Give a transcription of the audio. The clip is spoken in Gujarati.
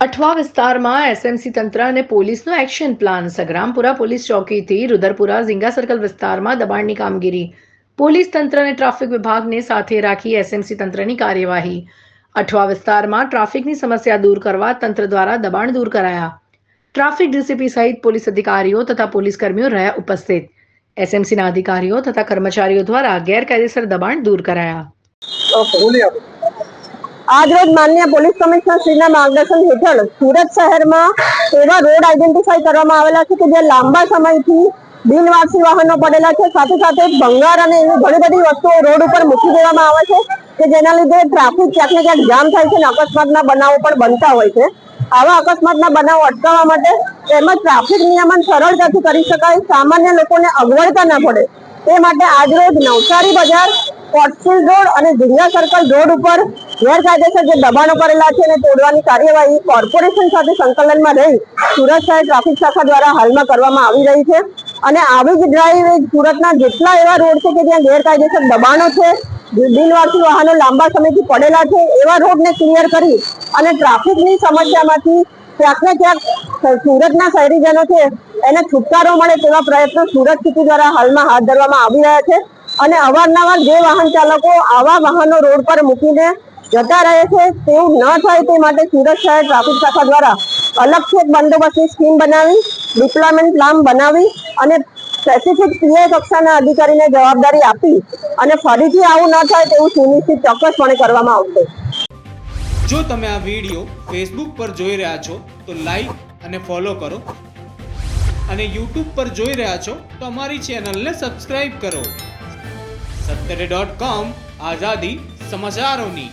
અઠવા વિસ્તારમાં એસએમસી તંત્ર અને પોલીસનો એક્શન પ્લાન. સગ્રામપુરા પોલીસ ચોકીથી રુદરપુરા ઝીંગા સર્કલ વિસ્તારમાં દબાણની કામગીરી. પોલીસ તંત્ર અને ટ્રાફિક વિભાગને સાથે રાખી એસએમસી તંત્રની કાર્યવાહી. અઠવા વિસ્તારમાં ટ્રાફિકની સમસ્યા દૂર કરવા તંત્ર દ્વારા દબાણ દૂર કરાયા. ટ્રાફિક ડીસીપી સહિત પોલીસ અધિકારીઓ તથા પોલીસ કર્મીઓ રહ્યા ઉપસ્થિત. એસએમસીના અધિકારીઓ તથા કર્મચારીઓ દ્વારા ગેરકાયદેસર દબાણ દૂર કરાયા. આજરોજ માન્ય પોલીસ કમિશનર માર્ગદર્શન હેઠળ સુરત શહેરમાં એવા રોડ આઈડેન્ટિફાઈ કરવામાં આવેલા છે કે જે લાંબા સમયથી બિનવારસી વાહનો પડેલા છે. સાથે સાથે ભંગાર અને એવી ઘણી બધી વસ્તુઓ રોડ ઉપર મૂકી દેવામાં આવે છે કે જેના લીધે ટ્રાફિક ક્યાંક ને ક્યાંક જામ થાય છે અને અકસ્માતના બનાવો પણ બનતા હોય છે. આવા અકસ્માતના બનાવો અટકાવવા માટે તેમજ ટ્રાફિક નિયમન સરળતાથી કરી શકાય. સામાન્ય લોકોને અગવડતા ના પડે. તે માટે આજરોજ નવસારી બજાર કોટફિલ્ડ રોડ અને ઝીંગા સર્કલ રોડ ઉપર ગેરકાયદેસર જે દબાણો કરેલા છે એને તોડવાની કાર્યવાહી કોર્પોરેશન સાથે સંકલનમાં રહી સુરત શહેર ટ્રાફિક શાખા દ્વારા હાલમાં કરવામાં આવી રહી છે. અને આવી જ ડ્રાઈવ સુરતના જેટલા એવા રોડ છે કે જ્યાં ગેરકાયદેસર દબાણો છે બિનવારસી વાહનો લાંબા સમયથી પડેલા છે, એવા રોડને ક્લિયર કરી અને ટ્રાફિકની સમસ્યામાંથી ક્યાંક ને ક્યાંક સુરતના શહેરીજનો છે, એને છુટકારો મળે તેવા પ્રયત્નો સુરત સિટી દ્વારા હાલમાં હાથ ધરવામાં આવી રહ્યા છે. અને અવારનવાર જે વાહન ચાલકો આવા વાહનો રોડ પર મૂકીને જતા રહે છે, તેવું ન થાય તે માટે સુરત શહેર ટ્રાફિક શાખા દ્વારા અલગ છેક બંદોબસ્તની સ્કીમ બનાવી, ડિપ્લોયમેન્ટ પ્લાન બનાવી અને સ્પેસિફિક પીએ કક્ષાના અધિકારીને જવાબદારી આપી અને ફરીથી આવું ન થાય તેવું સુનિશ્ચિત ચોક્કસપણે કરવામાં આવશે. જો તમે આ વીડિયો ફેસબુક પર જોઈ રહ્યા છો, તો લાઈક અને ફોલો કરો. અને યુટ્યુબ પર જોઈ રહ્યા છો, તો અમારી ચેનલને સબસ્ક્રાઇબ કરો. સત્તરે ડોટ કોમ આઝાદી સમાચારોની.